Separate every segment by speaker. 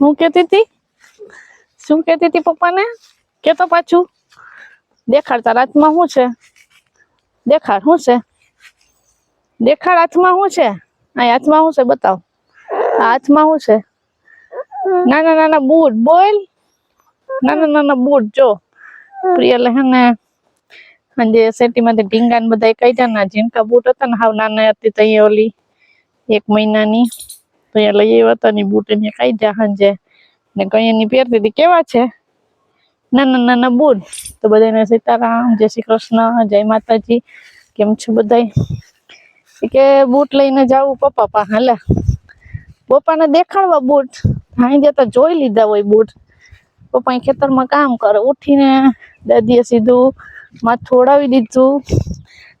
Speaker 1: હું કેતી હતી? શું કેતી હતી પપ્પાને? કેતો પાછું. દેખાડ તારા હાથમાં શું છે? દેખાડ, શું છે? દેખાડ હાથમાં શું છે? આ હાથમાં શું છે બતાવ. હાથમાં શું છે? નાના નાના બૂટ, બોલ. નાના નાના બૂટ, જો. પ્રિયલે હે ને સાંજે સેટીમાંથી ઢીંગા ને બધા કાઢ્યા ના ઝીણકા બૂટ હતા ને, હાવ નાના હતી તો ઓલી એક મહિનાની. તો અહીંયા લઈ આવ્યા હતા ની બૂટ એને કાઢ્યા સાંજે. ને કઈ એની પહેરતી હતી કેવા છે? નાના નાના બૂટ. તો બધાને સીતારામ, જય શ્રી કૃષ્ણ, જય માતાજી. કેમ છો બધાય? કે બૂટ લઈને જાવું પપ્પા પા હાલે. પપ્પાને દેખાડવા બૂટ. હાઈ જતા જોઈ લીધા હોય બૂટ. પપ્પા ખેતરમાં કામ કરે. ઉઠીને દાદીએ સીધું માથું ઓળાવી દીધું.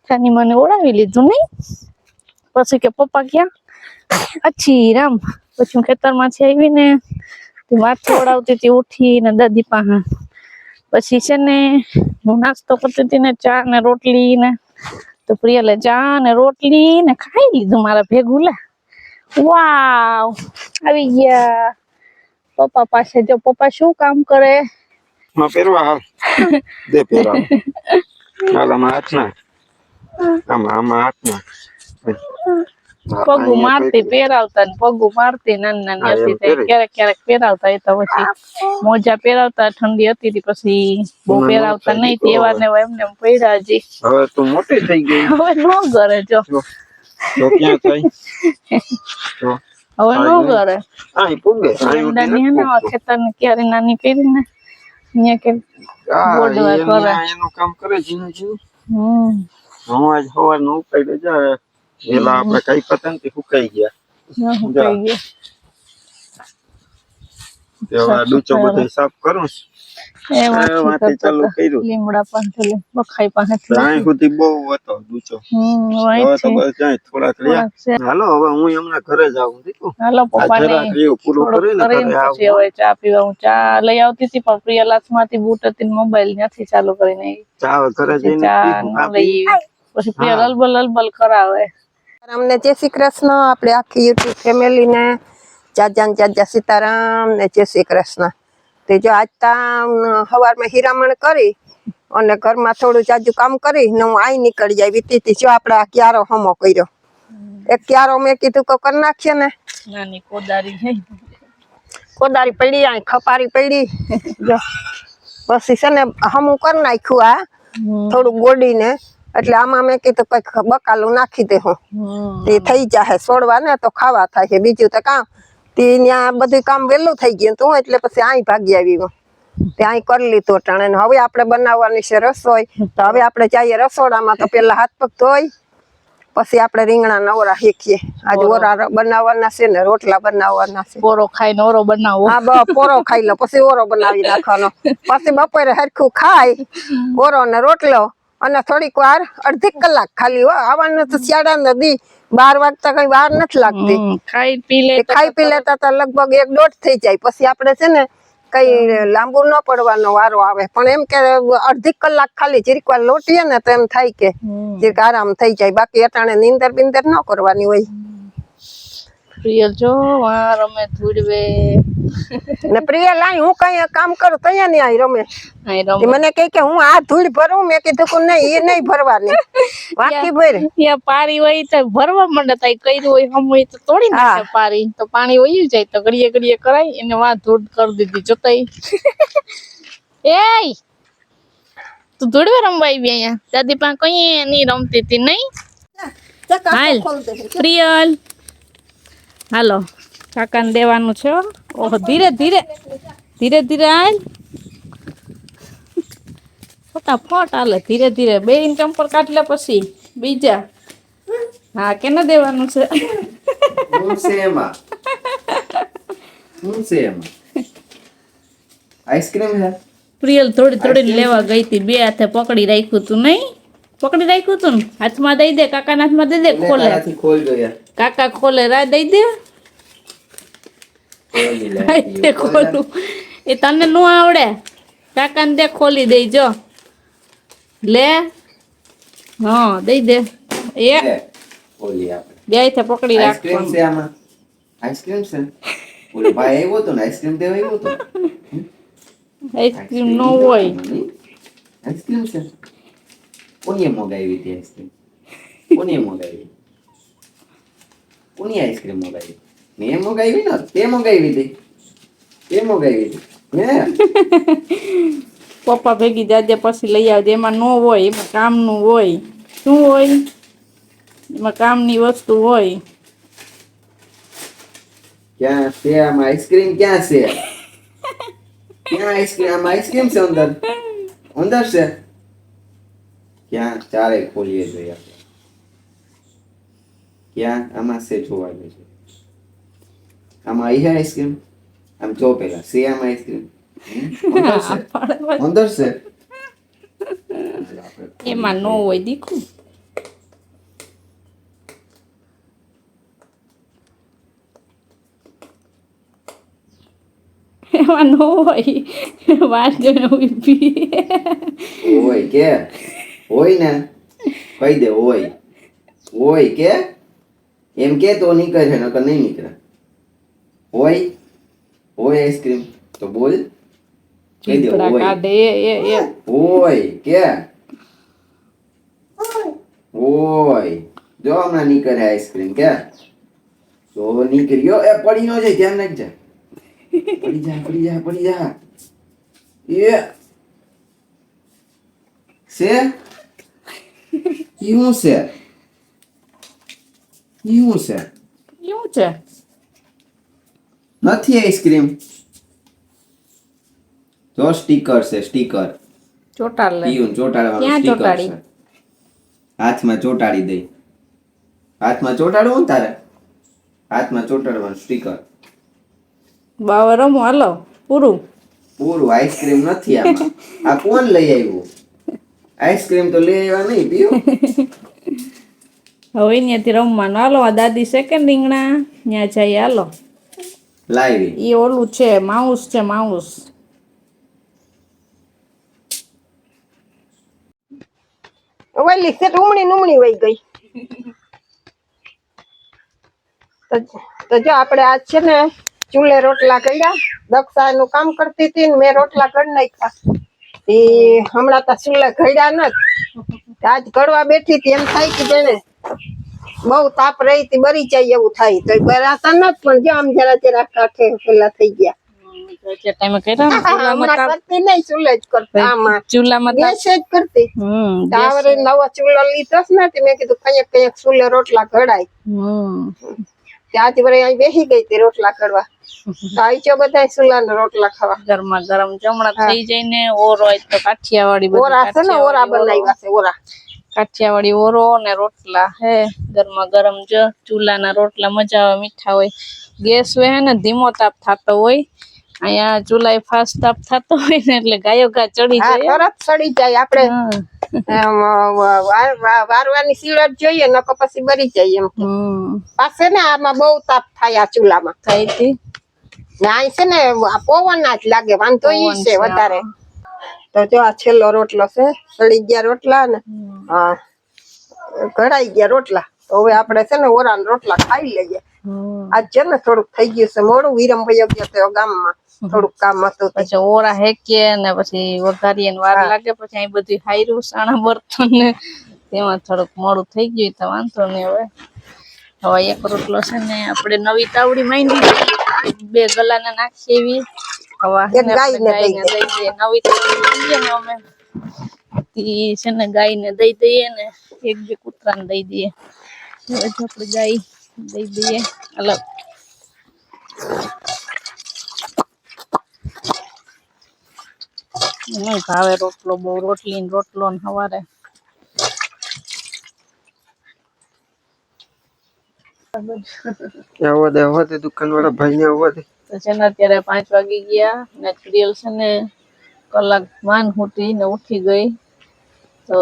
Speaker 1: થાની મને ઓળાવી લીધું નહીં. પછી કે પપ્પા ક્યાં? અચ્છી, રામ. પછી હું ખેતરમાંથી આવીને માથું ઓળાવતી હતી, ઉઠીને દાદી પાસે. પછી છે ને, હું નાસ્તો કરતી હતી ને ચા ને રોટલી ને, તો પ્રિયલે ચા ને રોટલી ને ખાઈ લીધું મારા ભેગું, લે. વાવ, આવી ગયા. પપ્પા પાસે જો, પપ્પા શું કામ કરે?
Speaker 2: માં પહેરવા હાલ. દે પહેરવા હાલ આમાં હાથના. આમાં આમાં હાથના.
Speaker 1: પગું મારતી પહેરાવતા ને પગું મારતી નાની નાની હતી ક્યારેક ક્યારેક પહેરાવતા એ તો પછી મોજા પહેરાવતા ઠંડી હતી પછી બહુ પહેરાવતા નહીં તેવા ને એમને એમ પડ્યા હજી
Speaker 2: હવે તું મોટી થઈ ગઈ.
Speaker 1: હવે નો કરે જો.
Speaker 2: જો
Speaker 1: હવે નો કરે ને ખેતરની ક્યારે નાની પહેરીને અહીંયા કે બોડવા કરે.
Speaker 2: એનું કામ કરે જીનું જીનું
Speaker 1: હમ.
Speaker 2: હું આજ સવારનું ઉપાડી જાય પેલા આપણે કઈ પતંગથી સુકાઈ ગયા.
Speaker 1: ના હું
Speaker 2: જા.
Speaker 1: કહી ગઈ
Speaker 2: તે હવે આ ડૂચો બધો સાફ કરું. ચાલુ કર્યું.
Speaker 1: લીમડા પાસે બખાઈ પાસે
Speaker 2: તો સુધી બહુ હતો ડૂચો. હવે તો બસ જાય થોડાક રહ્યા. હાલો હવે હું હમણાં ઘરે જાઉં દીકુ.
Speaker 1: હાલો પપ્પાને
Speaker 2: પૂરું કરીને
Speaker 1: કરીને
Speaker 2: ઘરે આવું.
Speaker 1: હવે ચા પીવા હું ચા લઈ આવતી હતી પણ પ્રિયલાસમાંથી બૂટ હતી મોબાઈલ નથી ચાલુ કરીને.
Speaker 2: ચા ઘરે
Speaker 1: પછી
Speaker 2: જઈને
Speaker 1: ચા. લઈ પછી પ્રિય
Speaker 2: હા.
Speaker 1: લલબલ લલબલ કરાવે.
Speaker 3: અમને જય શ્રી કૃષ્ણ. આપણે આખી યુટ્યુબ ફેમિલીને જાજા ને જાજા સીતારામ ને જય શ્રી કૃષ્ણ. તે જો આજ તા સવારમાં હીરામણ કરી અને ઘરમાં થોડું જાજુ કામ કરી ને હું આઈ નીકળી જાય વીતી જો આપણે આ ક્યારો હમો કર્યો. એક ક્યારો મેં કીધું કે કરી નાખીએ ને.
Speaker 1: નાની કોદારી
Speaker 3: કોદારી પડી આ ખપારી પડી. જો. પછી છે ને હમું કરી નાખ્યું આ. થોડું ગોડીને એટલે આમાં મેં કીધું કંઈક બકાલું નાખી દે હું. તે થઈ જાય સોડવા ને તો ખાવા થાય બીજું તો કામ તે ત્યાં બધું કામ વહેલું થઈ ગયું તું હું એટલે પછી અહીં ભાગી આવી હું તે કરી લીધું અટાણે હવે આપણે બનાવવાની છે રસોઈ. તો હવે આપણે જઈએ રસોડામાં તો પેલા હાથ પગ ધોઈ પછી આપણે રીંગણા નવરા શીખીએ આજે ઓરા. બનાવવાના છે ને રોટલા બનાવવાના છે.
Speaker 1: પોરો ખાઈ ઓરો બનાવો.
Speaker 3: હા પોરો ખાઈ લો પછી ઓરો બનાવી નાખવાનો. પછી બપોરે હરખું ખાય ઓરો ને રોટલો. અને થોડીક વાર અડધી કલાક ખાલી હોય આવવાનું તો શિયાળા નદી બાર વાગતા કઈ વાર નથી લાગતી.
Speaker 1: ખાઈ પી લે
Speaker 3: ખાઈ પી લેતા તા લગભગ એક દોઢ થઈ જાય. પછી આપણે છે ને કઈ લાંબુ ન પડવાનો વારો આવે. પણ એમ કે અડધી કલાક ખાલી જીરીક વાર લોટીએ ને તો એમ થાય કે. જીરીક આરામ થઈ જાય. બાકી અટાણે નીંદર બિંદર ન કરવાની હોય.
Speaker 1: પ્રિય જો વા રમે ધૂળવે.
Speaker 3: ને પ્રિય લાઈ હું કઈ કામ કરું તૈયાર નહીં આઈ રમે. મને કહે કે હું આ ધૂળ ભરું મેં કીધું કે નહીં એ નહીં ભરવાની. વાકી ભર.
Speaker 1: ત્યાં પારી હોય તો ભરવા માંડે તાઈ કર્યું હોય હમ હોય તો તોડી નાખે પારી તો પાણી વયું જાય તો ઘડીએ ઘડીએ કરાય એને વા ધૂળ કરી દીધી જોતાઈ એય! તું ધૂળવે રમવા આવી અહીંયા? દાદી પા કઈ નહીં રમતી હતી નહીં? હાલ. પ્રિયલ. હાલો કાકાને દેવાનું છે ઓહો ધીરે ધીરે ધીરે ધીરે હાલ ફટાફટ હાલે ધીરે ધીરે. બે ઇન ચંપલ કાઢ લે પછી બીજા. હા કેને દેવાનું છે?
Speaker 4: હું છે એમાં? હું છે એમાં? આઈસ્ક્રીમ છે
Speaker 1: પ્રિયલ થોડી થોડી લેવા ગઈ હતી બે હાથે પકડી રાખ્યું તું નહીં? પકડી રાખ્યું તું ને? હાથમાં દઈ દે કાકાના હાથમાં દઈ દે ખોલે. કાકા ખોલે રા દઈ દે. તે ખોલું. એ તને નો આવડે? કાકાને દે ખોલી દેજો લે. હા દઈ દે. એ.
Speaker 4: ખોલી આપણે.
Speaker 1: બે થે પકડી
Speaker 4: આઈસ્ક્રીમ છે આમાં. આઈસ્ક્રીમ છે. ઓલો ભાઈ આવ્યો તો ને આઈસ્ક્રીમ દેવા આવ્યો તો
Speaker 1: આઈસ્ક્રીમ નો હોય.
Speaker 4: આઈસ્ક્રીમ છે. કોની મગાવી હતી આઈસ્ક્રીમ કોની મગાવી? કોની આઈસ્ક્રીમ મગાવી? મેં મંગાવી ને તે મંગાવી હતી તે મંગાવી હતી મેં
Speaker 1: પપ્પા ભેગી જાજે પછી લઈ આવજે. એમાં ન હોય એમાં કામનું હોય. શું હોય? એમાં કામની વસ્તુ હોય.
Speaker 4: ક્યાં છે? આમાં આઈસ્ક્રીમ ક્યાં છે? ક્યાં આઈસ્ક્રીમ? આમાં આઈસ્ક્રીમ છે અંદર? અંદર છે? ક્યાં? ચારે ખોલીએ જોઈએ આપણે. ક્યાં? આમાં છે જોવા છે આમાં અહીંયા આઈસ્ક્રીમ આમ જો પેલા આમાં આઈસ્ક્રીમ અંદર છે
Speaker 1: એમાં ન હોય દીકું એમાં ન હોય વાર જોઈને ઊભી
Speaker 4: હોય કે હોય ને કહી દે હોય હોય કે એમ કે તો નીકળે છે નકર નહીં નીકળે હોય હોય આઈસ્ક્રીમ તો બોલ કહી દે હોય
Speaker 1: કાઢે એ એ એ
Speaker 4: હોય કે હોય જો હમણાં નીકળે આઈસ્ક્રીમ કે તો નીકળ્યો એ પડી નો જાય ધ્યાન રાખજે પડી જા પડી જા પડી જા એ છે છે ઈ શું છે
Speaker 1: એવું છે
Speaker 4: નથી આઈસ્ક્રીમ. જો સ્ટીકર છે સ્ટીકર.
Speaker 1: ચોટાડ લે.
Speaker 4: પીયું ચોટાડવાનું સ્ટીકર છે. હાથમાં ચોટાડી દે. હાથમાં ચોટાડવું તારે? હાથમાં ચોટાડવાનું સ્ટીકર.
Speaker 1: બાવા રમો હાલો પૂરું.
Speaker 4: પૂરું આઈસ્ક્રીમ નથી આમાં. આ કોણ લઈ આવ્યું? આઈસ્ક્રીમ તો લઈ આવ્યા નહીં પીયું.
Speaker 1: હવે ત્યાંથી રમવાનું. હાલો આ દાદી સેકન્ડ રીંગણા. ત્યાં જઈએ હાલો.
Speaker 4: લાવી
Speaker 1: એ ઓલું છે માઉસ છે માઉસ
Speaker 3: ઓલી સેટ ઉમણી નુમણી વઈ ગઈ તો- જો આપણે આજ છે ને ચૂલે રોટલા કર્યા દક્ષા નું કામ કરતી હતી ને મેં રોટલા કરી નાખ્યા એ હમણાં તો ચૂલે ઘડ્યા નથી આજ ઘડવા બેઠી હતી એમ થાય કે જેને બહુ તાપ રહી હતી બરી જાય એવું થાય. તો બરાતા નથી પણ જો આમ જરા જરા કાઠે પેલા થઈ ગયા.
Speaker 1: ને?
Speaker 3: જ જ ને રોટલા ઘડાય.
Speaker 1: હમ.
Speaker 3: ત્યાંથી વળી અહીં બેસી ગઈ હતી રોટલા કરવા આવી છો બધા ચૂલાના રોટલા ખાવા.
Speaker 1: ગરમા ગરમ જમણા થઈ જઈને ઓરો તો કાઠિયાવાડી
Speaker 3: ઓરા છે ને ઓરા બનાવ્યા છે ઓરા.
Speaker 1: કાઠિયાવાડી ઓરો ને રોટલા હે. ગરમા ગરમ જો ચૂલાના રોટલા મજા આવે મીઠા હોય. ગેસ હોય હે ને ધીમો તાપ થતો હોય. અહીંયા ચૂલા ફાસ્ટ તાપ થતો હોય ને એટલે ગાયો ગા ચડી જાય.
Speaker 3: તરત ચડી જાય આપણે. વારવાની સીવડ જોઈએ નકો પછી બરી જાય એમ.
Speaker 1: હમ.
Speaker 3: પાસે ને આમાં બહુ તાપ થાય આ ચૂલામાં.
Speaker 1: થઈ
Speaker 3: ને અહીં છે ને પવન જ લાગે વાંધો ઈ છે, વધારે. તો જો આ છેલ્લો રોટલો છે સડી ગયા રોટલા ને હા ઘડાઈ ગયા રોટલા. તો હવે આપણે છે ને ઓરા રોટલા ખાઈ લઈએ. આજ છે ને થોડુંક થઈ ગયું છે મોડું. વિરમ ભાઈ ગયો તો ગામમાં થોડુંક કામ હતું
Speaker 1: પછી ઓરા હેકીએ ને પછી વઘારીએ ને વાર લાગે પછી અહીં બધું હાયરું સાણા બર્તન ને તેમાં થોડુંક મોડું થઈ ગયું તો વાંધો નહીં હવે. હવે એક રોટલો છે ને આપણે નવી તાવડી માંડી. બે ગલાને નાખી એવી. હવે ગાય
Speaker 3: એક ગાયને દઈ
Speaker 1: દઈએ. નવી તો ને અમે. તી છે ને ગાયને દઈ દઈએ ને એક બે કૂતરાને દઈ દઈએ. હવે આપણે ગાય દઈ દઈએ. અલગ નહીં ભાવે રોટલો બહુ? રોટલી ને રોટલો ને સવારે
Speaker 2: દે દે દુકાન વાળા ભાઈ ને આવવા દે.
Speaker 1: તો છે ને અત્યારે પાંચ વાગી ગયા ને પ્રિયલ છે ને કલાક માન ઉઠી ને ઉઠી ગઈ. તો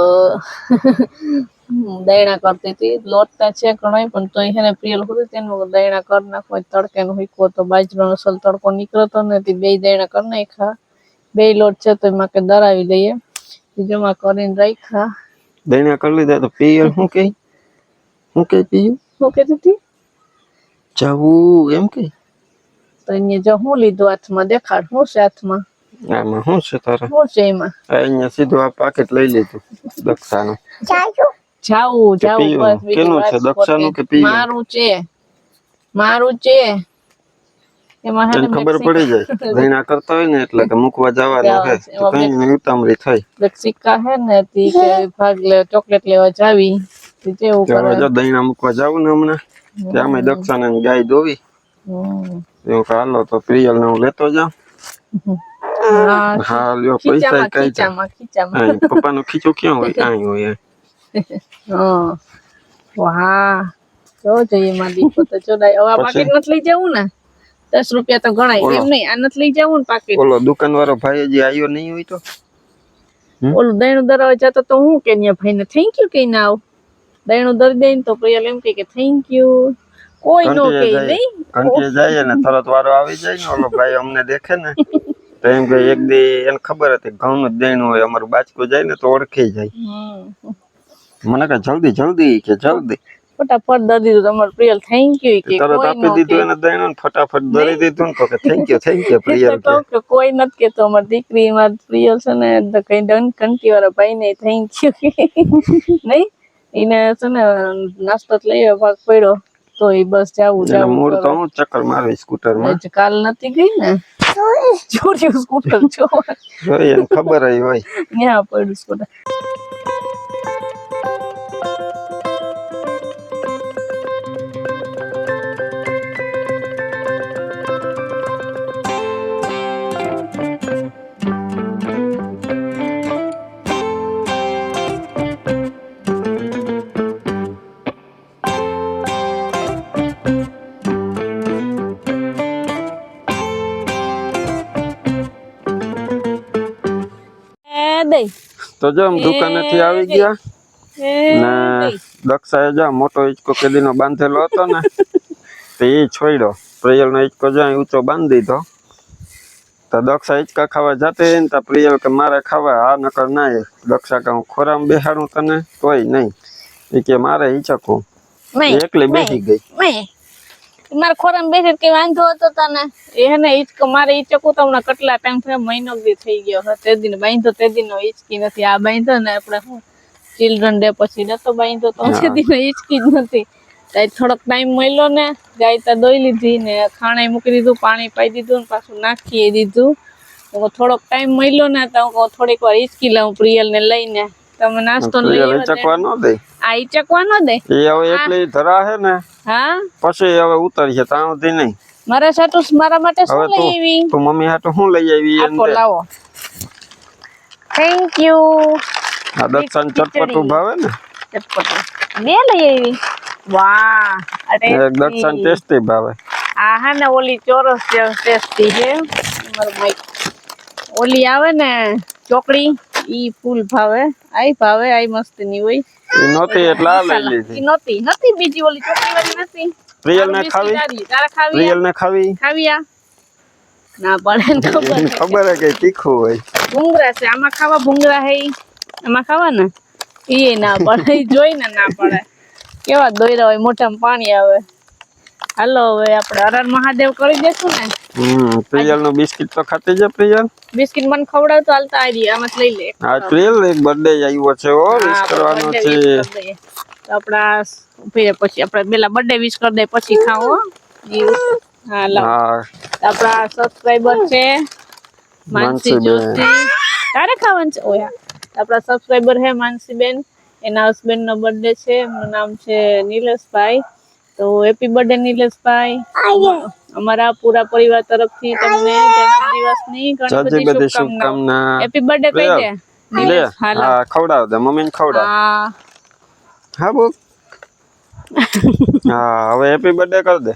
Speaker 1: દયણા કરતી હતી. લોટતા છે ઘણોય પણ તોય છે ને પ્રિયલ હતી તેનું દયણા કરી નાખો. તડકે નું હીકવો તો બાજરાનો અસલ તડકો નીકળતો નથી બે દયણા કરી નાખ્યા. બે લોટ છે તો એમાં કે દરાવી દઈએ. જમા કરીને રાખ્યા.
Speaker 2: દયણા કરી લીધા તો પ્રિયલ શું કે? શું કે પીયું?
Speaker 1: શું કહેતી હતી?
Speaker 2: જાવું એમ કે?
Speaker 1: તો અહીંયા જો હું લીધું હાથમાં? દેખાડ શું છે હાથમાં?
Speaker 2: આમાં શું છે તારે?
Speaker 1: શું છે એમાં?
Speaker 2: અહીંયા સીધું આ પાકેટ લઈ લીધું દક્ષાનું.
Speaker 1: જાવું
Speaker 2: કે
Speaker 1: જાવું? બસ
Speaker 2: કેનું છે? દક્ષાનું કે. પીવું?
Speaker 1: મારું છે. મારું છે. એમાં હે
Speaker 2: ખબર પડી જાય? ઘણા કરતા હોય ને એટલે કે મૂકવા જવાનું હે તો કઈ નહીં ઉતામળી થઈ.
Speaker 1: મેક્સિકા હે ને તી કે ભાગ લે ચોકલેટ લેવા જાવી. તે જેવું કરે.
Speaker 2: જો દહીણા મૂકવા જાવું ને હમણાં. ત્યાં દક્ષાને ગાય દોવી. એવું હાલો તો પ્રિયલ ને હું લેતો જાઉં
Speaker 1: હા
Speaker 2: લ્યો પૈસા કઈ જા
Speaker 1: ખીચામાં
Speaker 2: અહીં પપ્પાનું ખીચું ક્યાં હોય અહીં હોય
Speaker 1: વાહ જો જોઈએ માં દીકો તો જોડાય હવે? પાકીટ નથી લઈ જવું ને દસ રૂપિયા તો ગણાય. એમ નહીં આ નથી લઈ જવું ને પાકીટ
Speaker 2: ઓલો દુકાન વાળો ભાઈ હજી આવ્યો નહીં હોય તો?
Speaker 1: ઓલું દહીણું દરવા જતો તો હું કે ભાઈ ને થેન્ક યુ કઈ ના આવું દહીણું દરી દઈને તો પ્રિયલ એમ કહે કે થેન્ક યુ કોઈ નો કે નહીં.
Speaker 2: ઘંટીએ જાય ને તરત વારો આવી જાય ને ઓલો ભાઈ અમને દેખે ને તો એમ કે એક દી એને ખબર હતી ઘઉં નું દેણું હોય અમારું બાચકું જાય ને તો ઓળખી જાય. મને કે જલ્દી જલ્દી કે જલ્દી.
Speaker 1: ફટાફટ દરી દીધું તમારું પ્રિયલ થેન્ક યુ કે
Speaker 2: તરત આપી દીધું એને ફટાફટ દરી દીધું ને કે thank you thank you Priyal
Speaker 1: કે. કોઈ નથી કેતો અમારી દીકરી માં પ્રિયલ છે ને કઈ ડન કંટી વાળા ભાઈ ને થેન્ક યુ નહીં? એને છે ને નાસ્તો લઈ ભાગ પડ્યો. તો એ બસ જાવું
Speaker 2: છે
Speaker 1: જાવું
Speaker 2: મૂળ તો હું ચક્કર મારવી સ્કૂટરમાં
Speaker 1: જ કાલ નથી ગઈ ને? ચોર્યું સ્કૂટર જો
Speaker 2: જોઈએ એને ખબર આવી હોય.
Speaker 1: ત્યાં પડ્યું સ્કૂટર.
Speaker 2: તો જો દુકાનેથી આવી ગયા. ને દક્ષાએ જા મોટો હિંચકો કેદીનો બાંધેલો હતો ને તે એ છોડ્યો. પ્રિયલ નો હિંચકો જ્યાં ઊંચો બાંધી દીધો. તો દક્ષા હિંચકા ખાવા જાતે ને તો પ્રિયલ કે મારે ખાવા આ નકર ના એ. દક્ષા કે હું ખોરામાં બેહાડું તને તોય નહીં. એ કે મારે હિંચકવું
Speaker 1: નહીં,
Speaker 2: એકલી બેસી ગઈ.
Speaker 1: મારે ખોરામ બેસે કે વાંધો હતો તને? એને હિચકો મારે હિચકું તો હમણાં કેટલા ટાઈમ થયો મહિનો દી થઈ ગયો હતો તે દિન બાંધો તે દિન હિચકી નથી. આ બાંધો ને આપણે શું ચિલ્ડ્રન ડે પછી નતો બાંધો તો તે દિન હિચકી જ નથી. ત્યાં થોડોક ટાઈમ મળ્યો ને ગાય ત્યાં દોઈ લીધી ને ખાણે મૂકી દીધું પાણી પાઈ દીધું ને પાછું નાખી દીધું. થોડોક ટાઈમ મળ્યો ને તો થોડીક વાર હિચકી લઉં પ્રિયલ ને લઈને. તમે નાસ્તો લઈ
Speaker 2: પ્રિયલ
Speaker 1: આવ્યો
Speaker 2: હિંચકવા
Speaker 1: તે.
Speaker 2: ન દે.
Speaker 1: આ હિચકવા ન દે?
Speaker 2: એ હવે એકલી ધરા હે ને
Speaker 1: હા?
Speaker 2: પછી હવે ઉતરીએ ત્યાં સુધી નહીં.
Speaker 1: મારા સાટુ મારા માટે શું
Speaker 2: હવે
Speaker 1: લઈ
Speaker 2: તું
Speaker 1: આવી?
Speaker 2: તું મમ્મી હાટુ શું લઈ આવી એને
Speaker 1: આપો
Speaker 2: દે.
Speaker 1: લાવો. થેન્ક યુ
Speaker 2: આ દક્ષાને ચટપટું ભાવે ને?
Speaker 1: ચટપટું. બે લઈ આવી? વાહ અરે
Speaker 2: એક દક્ષાને ટેસ્ટી ભાવે.
Speaker 1: આ હા ને ઓલી ચોરસ ટેસ્ટી છે. મારું માઈક ઓલી આવે ને ચોકડી. ઈ ફૂલ ભાવે. આઈ ભાવે આઈ મસ્તની હોય.
Speaker 2: એ નહોતી એટલે લઈ
Speaker 1: ઈ
Speaker 2: લીધી.
Speaker 1: નહોતી નથી બીજી ઓલી ચોકડી વાળી નથી
Speaker 2: પ્રિયલ ને ખાવી.
Speaker 1: તારે
Speaker 2: પ્રિયલ ને ખાવી?
Speaker 1: ખાવી આ? ના પડે ને ખબર
Speaker 2: ખબર હે કે તીખું હોય.
Speaker 1: ભૂંગરા છે આમાં ખાવા ભૂંગરા હે ઈ? આમાં ખાવા ને એ ના પડે જોઈ જોઈને ના પડે. કેવા દોયરા હોય મોઢામાં પાણી આવે. હાલો હવે આપણે હર હર મહાદેવ કરી દેશું ને.
Speaker 2: હમ પ્રિયલનું બિસ્કિટ તો ખાતી છે પ્રિયલ?
Speaker 1: બિસ્કિટ મને ખવડાવ તો હાલતા આવી આમાં લઈ લે.
Speaker 2: આ પ્રિયલ એક બર્થડે આવ્યો છે ઓ વિશ કરવાનો છે.
Speaker 1: wish કરી દઈએ. તો આપણા પછી આપણે પેલા બર્થડે વિશ કરી દે પછી ખાવું હો. હા લાવ આપણા સબસ્ક્રાઇબર છે માનસી. જોશી. તારે ખાવાનું છે? ઓયા આપણા સબસ્ક્રાઇબર છે માનસીબેન. એના હસબન્ડ નો બર્થડે છે એમનું નામ છે નિલેશભાઈ. તો હેપી બર્થડે નિલેશભાઈ. અમારા પૂરા પરિવાર તરફથી તમને જન્મદિવસની ઘણી બધી
Speaker 2: શુભકામના.
Speaker 1: હેપી બર્થડે કહી દે
Speaker 2: લે. હા ખવડાવ દે મમ્મી ને ખવડાવ.
Speaker 1: હા.
Speaker 2: હા બોલ. હા હવે હેપી બર્થડે કર દે.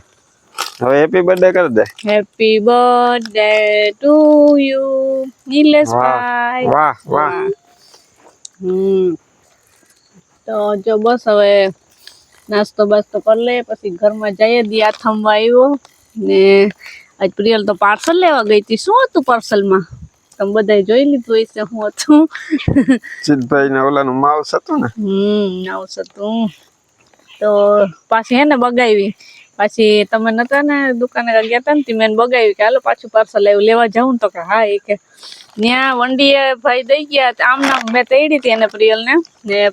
Speaker 2: હવે હેપી બર્થડે કર દે.
Speaker 1: હેપી બર્થડે ટુ યુ નિલેશભાઈ.
Speaker 2: વાહ વાહ.
Speaker 1: હમ. તો જો બસ હવે નાસ્તો બાસ્તો કરી લે પછી ઘરમાં જઈએ દિયા થમવા આવ્યો. ને આજ પ્રિયલ તો પાર્સલ લેવા ગઈ હતી. શું હતું પાર્સલમાં? તમે બધા જોઈ લીધું હશે હું હતું.
Speaker 2: ચિતભાઈ ને ઓલાનું માવસ હતું ને?
Speaker 1: હમ આવશે તું તો પાછી હે ને બગાવી પાછી તમે નતા ને દુકાને ગયા હતા ને મેં બગાવી કે હાલો પાછું પાર્સલ આવ્યું લેવા જાઉં તો કે હા એ કે. ત્યાં વંડીએ ભાઈ દઈ ગયા તો આમ નામ મેં તૈડી હતી એને પ્રિયલ ને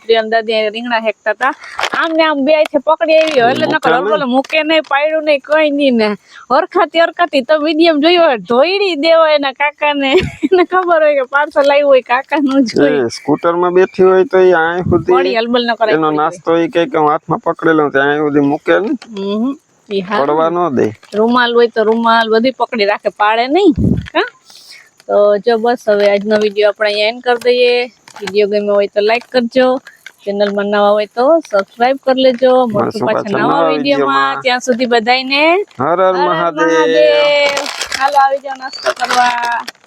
Speaker 1: પ્રિયલ દાદી રીંગણા હેકતા હતા. આમ ને આમ બે છે પકડી આવી એટલે નકર હરકોલે મૂકે નહીં પાડ્યું નહીં કઈ નહીં ને. હરખાતી હરખાતી તો મીડિયમ જોયું હોય ધોઈડી દેવો એના કાકાને. એને ખબર હોય કે પાર્સલ આવ્યું હોય કાકાનું જોઈ
Speaker 2: સ્કૂટર સ્કૂટરમાં બેઠી હોય તો એ સુધી
Speaker 1: હલબલ ન કરે
Speaker 2: એનો નાસ્તો એ કે હું હાથમાં પકડેલો ત્યાં સુધી મૂકે ને
Speaker 1: હમ ઈ હા
Speaker 2: પડવા ન દે.
Speaker 1: રૂમાલ હોય તો રૂમાલ બધી પકડી રાખે પાડે નહીં. હા? તો જો બસ હવે આજનો વીડિયો આપણે અહીંયા એન્ડ કરી દઈએ. વીડિયો ગમ્યો હોય તો લાઈક કરજો. ચેનલમાં નવા હોય તો સબસ્ક્રાઇબ કરી લેજો. મળશું પાછા નવા વિડીયોમાં. ત્યાં સુધી બધાને
Speaker 2: હર હર
Speaker 1: મહાદેવ. હાલો આવી જાઓ નાસ્તો કરવા.